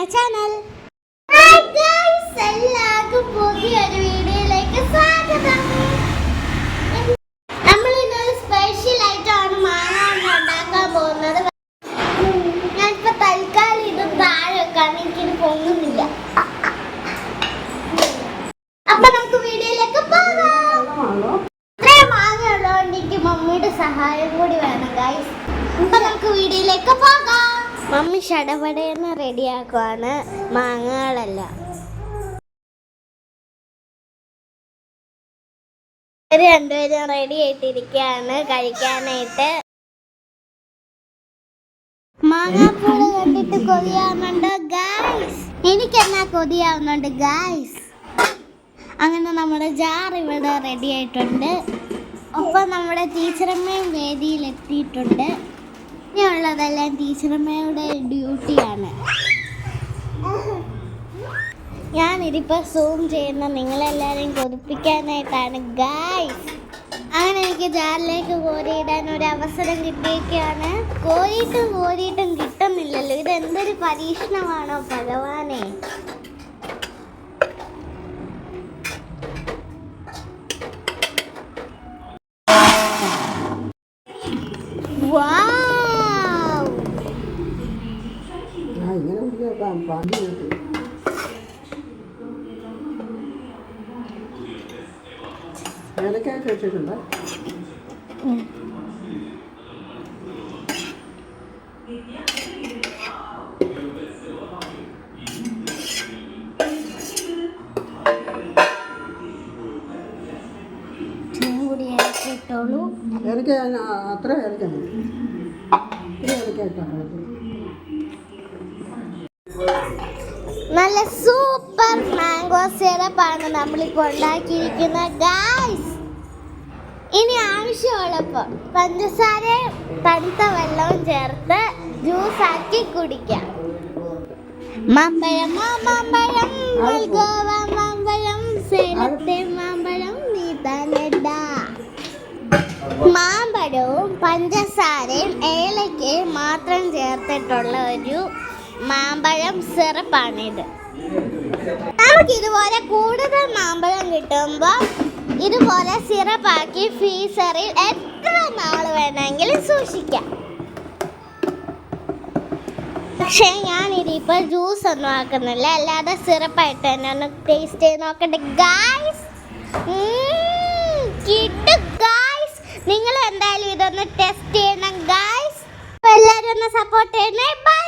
My channel എല്ലാവർക്കും പുതിയൊരു വീഡിയോയിലേക്ക് സ്വാഗതം. നമ്മൾ ഇന്നൊരു സ്പെഷ്യൽ ആയിട്ടാണ് മാങ്ങ ഉണ്ടാക്കാൻ പോകുന്നത്. ഞാനിപ്പോ തൽക്കാലം ഇത് താഴെ വെക്കാണ് പൊങ്ങുന്നില്ല. അപ്പൊ നമുക്ക് വീഡിയോയിലേക്ക് പോകാം. മാങ്ങ ഉള്ളതുകൊണ്ട് എനിക്ക് മമ്മിയുടെ സഹായം കൂടി വേണം ഗൈസ് അപ്പൊ നമുക്ക് വീഡിയോയിലേക്ക് മമ്മി ഷടപടയെന്ന് റെഡിയാക്കുവാണ് മാങ്ങകളെല്ലാം. ഇവർ രണ്ടുപേരും റെഡി ആയിട്ടിരിക്കുകയാണ്. കഴിക്കാനായിട്ട്. മാങ്ങാപ്പൂൾ കണ്ടിട്ട് കൊതിയാവുന്നുണ്ട് ഗായ്സ് എനിക്കെന്നാ കൊതിയാവുന്നുണ്ട് ഗായ്സ് അങ്ങനെ നമ്മുടെ ജാർ ഇവിടെ റെഡി ആയിട്ടുണ്ട്. ഒപ്പം നമ്മുടെ ടീച്ചറമ്മയും വേദിയിൽ എത്തിയിട്ടുണ്ട് ഇനിയുള്ളതെല്ലാം ടീച്ചർമ്മയുടെ ഡ്യൂട്ടിയാണ്. ഞാനിതിപ്പോൾ സൂം ചെയ്യുന്ന നിങ്ങളെല്ലാവരെയും കൊതിപ്പിക്കാനായിട്ടാണ് ഗായ്സ് അങ്ങനെ എനിക്ക് ജാറിലേക്ക് കോരിയിടാൻ ഒരു അവസരം കിട്ടിയൊക്കെയാണ് കോരിയിട്ടും കോരിയിട്ടും കിട്ടുന്നില്ലല്ലോ. ഇതെന്തൊരു പരീക്ഷണമാണോ ഭഗവാനെ? കുടിക്കാൻ പന്തി കിട്ടി ഏലക്കായൊക്കെ വെച്ചിട്ടുണ്ട് ഏലക്ക അത്ര ഇറക്കാൻ ഇത്ര ഏലക്ക ഇട്ടാൽ നല്ല സൂപ്പർ മാംഗോ സിറപ്പാണ് നമ്മളിപ്പോൾ ഉണ്ടാക്കിയിരിക്കുന്ന ഗായ്സ് ഇനി ആവശ്യമുള്ളപ്പോൾ പഞ്ചസാരയും തണുത്ത വെള്ളവും ചേർത്ത് ജ്യൂസ് ആക്കി കുടിക്കാം. മമ്പഴം മാമ്പഴം മൽഗോവ മാമ്പഴം സേലത്തെ മാമ്പഴം നീ തന്നെടാ മാമ്പഴവും പഞ്ചസാരയും ഏലക്കയും മാത്രം ചേർത്തിട്ടുള്ള ഒരു മാമ്പഴം സിറപ്പാണിത് നമുക്ക് ഇതുപോലെ കൂടുതൽ മാമ്പഴം കിട്ടുമ്പോൾ ഇതുപോലെ സിറപ്പാക്കി ഫ്രീസറിൽ എത്ര നാൾ വേണമെങ്കിലും സൂക്ഷിക്കാം. പക്ഷേ ഞാനിതിപ്പോൾ ജ്യൂസ് ഒന്നും ആക്കുന്നില്ല. അല്ലാതെ സിറപ്പായിട്ട് തന്നെ ഒന്ന് ടേസ്റ്റ് ചെയ്ത് നോക്കട്ടെ. ഗായ്സ് കിട്ടും ഗായ്സ് നിങ്ങൾ എന്തായാലും ഇതൊന്ന് ടെസ്റ്റ് ചെയ്യണം ഗായ്സ് എല്ലാവരും ഒന്ന് സപ്പോർട്ട് ചെയ്യണേ. ബൈ